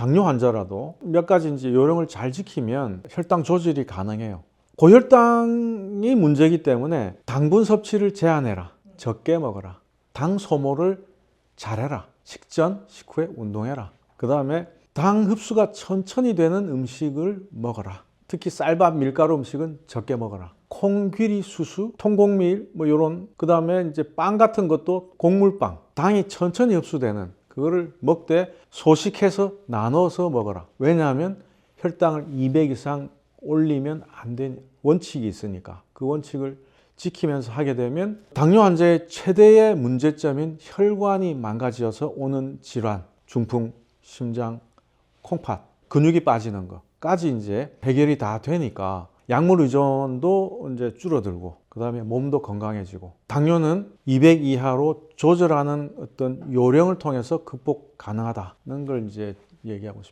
당뇨 환자라도 몇 가지 이제 요령을 잘 지키면 혈당 조절이 가능해요. 고혈당이 문제이기 때문에 당분 섭취를 제한해라. 적게 먹어라. 당 소모를 잘해라. 식전, 식후에 운동해라. 그 다음에 당 흡수가 천천히 되는 음식을 먹어라. 특히 쌀밥, 밀가루 음식은 적게 먹어라. 콩, 귀리, 수수, 통곡밀 뭐 요런 그 다음에 이제 빵 같은 것도 곡물빵. 당이 천천히 흡수되는 그거를 먹되 소식해서 나눠서 먹어라. 왜냐하면 혈당을 200 이상 올리면 안 되는 원칙이 있으니까 그 원칙을 지키면서 하게 되면 당뇨 환자의 최대의 문제점인 혈관이 망가져서 오는 질환, 중풍, 심장, 콩팥, 근육이 빠지는 것까지 이제 해결이 다 되니까 약물 의존도 이제 줄어들고 그 다음에 몸도 건강해지고 당뇨는 200 이하로 조절하는 어떤 요령을 통해서 극복 가능하다는 걸 이제 얘기하고 싶습니다.